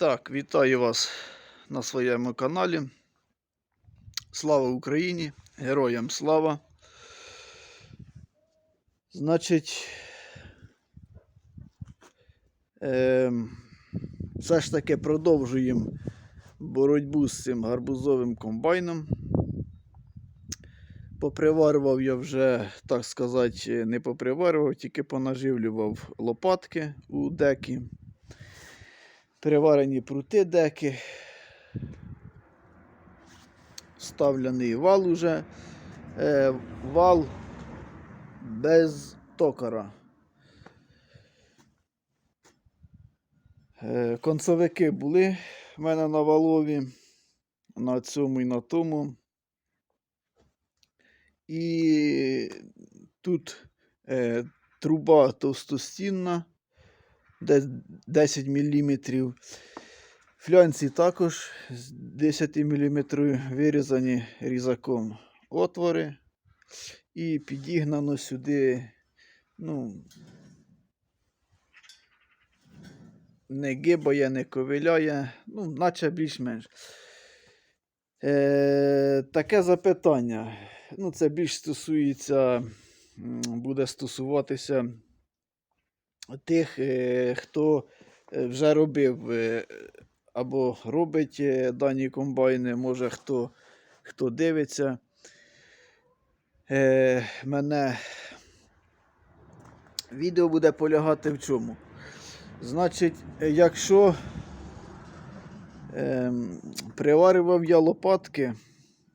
Так, вітаю вас на своєму каналі. Слава Україні! Героям слава! Значить, е, все ж таки продовжуємо боротьбу з цим гарбузовим комбайном. Поприварював я вже, так сказати, не поприварював, тільки понаживлював лопатки у декі переварені прути деки, вставлений вал уже, е, вал без токара. Е, концовики були в мене на валові, на цьому і на тому. І тут е, труба товстостінна, 10 мм. Флянці також з 10 мм вирізані різаком отвори. І підігнано сюди, ну, не гибає, не ковиляє, ну, наче більш-менш. Е, таке запитання. Ну, це більш стосується, буде стосуватися тих, е, хто е, вже робив е, або робить дані комбайни, може хто, хто дивиться мене. Відео буде полягати в чому? Значить, якщо е, приварював я лопатки,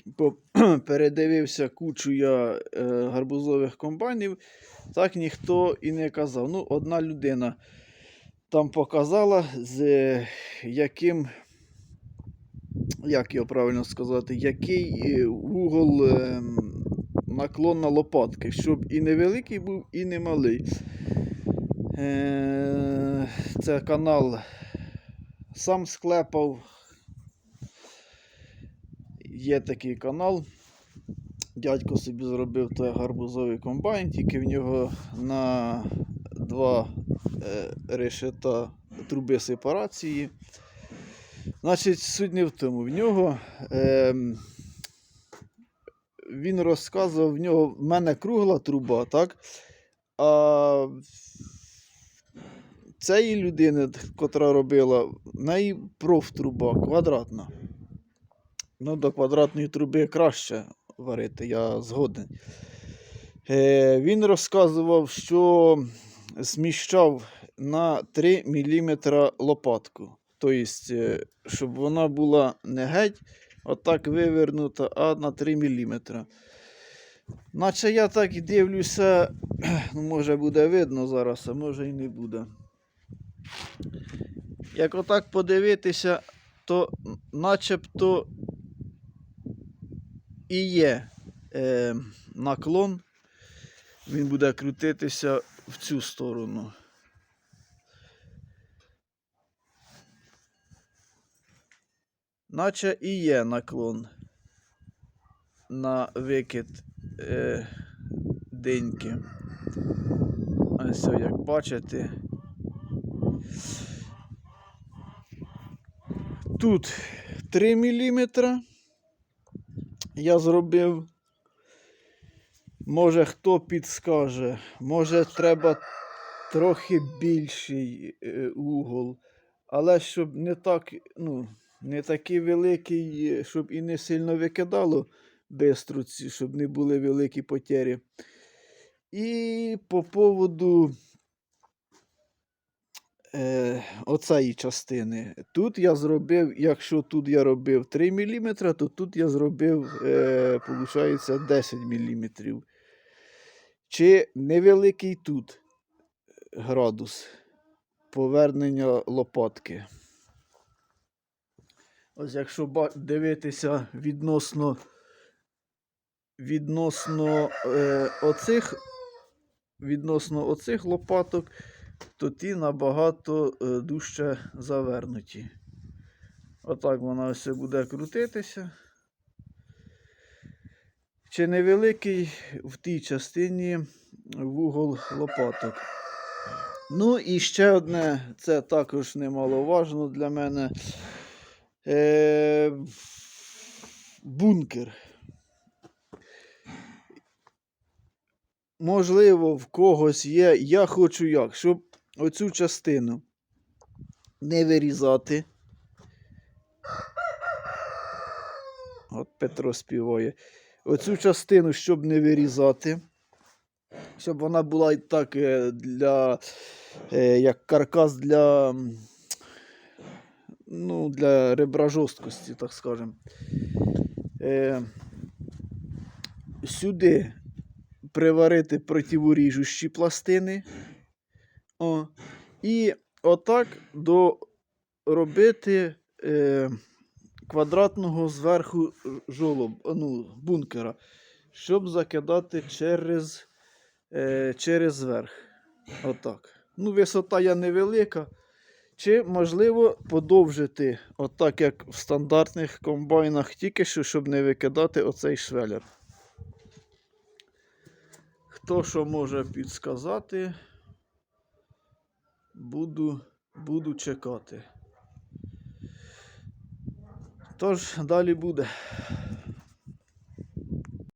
передивився кучу я е, гарбузових комбайнів, так ніхто і не казав. Ну, одна людина там показала, з е, яким, як його правильно сказати, який е, угол наклон на лопатки, щоб і невеликий був, і не малий. Це канал сам склепав. Є такий канал. Дядько собі зробив той гарбузовий комбайн, тільки в нього на два е, решета труби сепарації. Значить, суть не в тому. В нього е, він розказував, в нього в мене кругла труба, так? А цієї людини, котра робила, в неї профтруба квадратна. Ну, до квадратної труби краще варити, я згоден. Е, він розказував, що зміщав на 3 мм лопатку. Тобто, е, щоб вона була не геть, отак вивернута, а на 3 мм. Наче я так і дивлюся, ну, може буде видно зараз, а може і не буде. Як отак подивитися, то начебто і є е, наклон, він буде крутитися в цю сторону. Наче і є наклон на викид е, деньки. Ось як бачите. Тут 3 мм я зробив. Може хто підскаже, може треба трохи більший е, угол, але щоб не так, ну, не такий великий, е, щоб і не сильно викидало бистро, ці, щоб не були великі потері. І по поводу е, оцеї частини. Тут я зробив, якщо тут я робив 3 мм, то тут я зробив, виходить, 10 мм. Чи невеликий тут градус повернення лопатки. Ось якщо дивитися відносно відносно е, оцих відносно оцих лопаток, то ті набагато е, дужче завернуті. Отак вона ось буде крутитися. Чи невеликий в тій частині вугол лопаток. Ну і ще одне, це також немаловажно для мене. Е, бункер. Можливо, в когось є. Я хочу як, щоб оцю частину не вирізати. От Петро співає. Оцю частину, щоб не вирізати. Щоб вона була і так е, для, е, як каркас для, ну, для ребра жорсткості, так скажемо. Е, сюди приварити противоріжущі пластини. О, і отак доробити е, квадратного зверху жолоб, ну, бункера, щоб закидати через, е, через верх. Отак. Ну, висота я невелика. Чи можливо подовжити, отак, як в стандартних комбайнах, тільки що, щоб не викидати оцей швелер. Хто що може підсказати, буду, буду чекати. Тож, далі буде.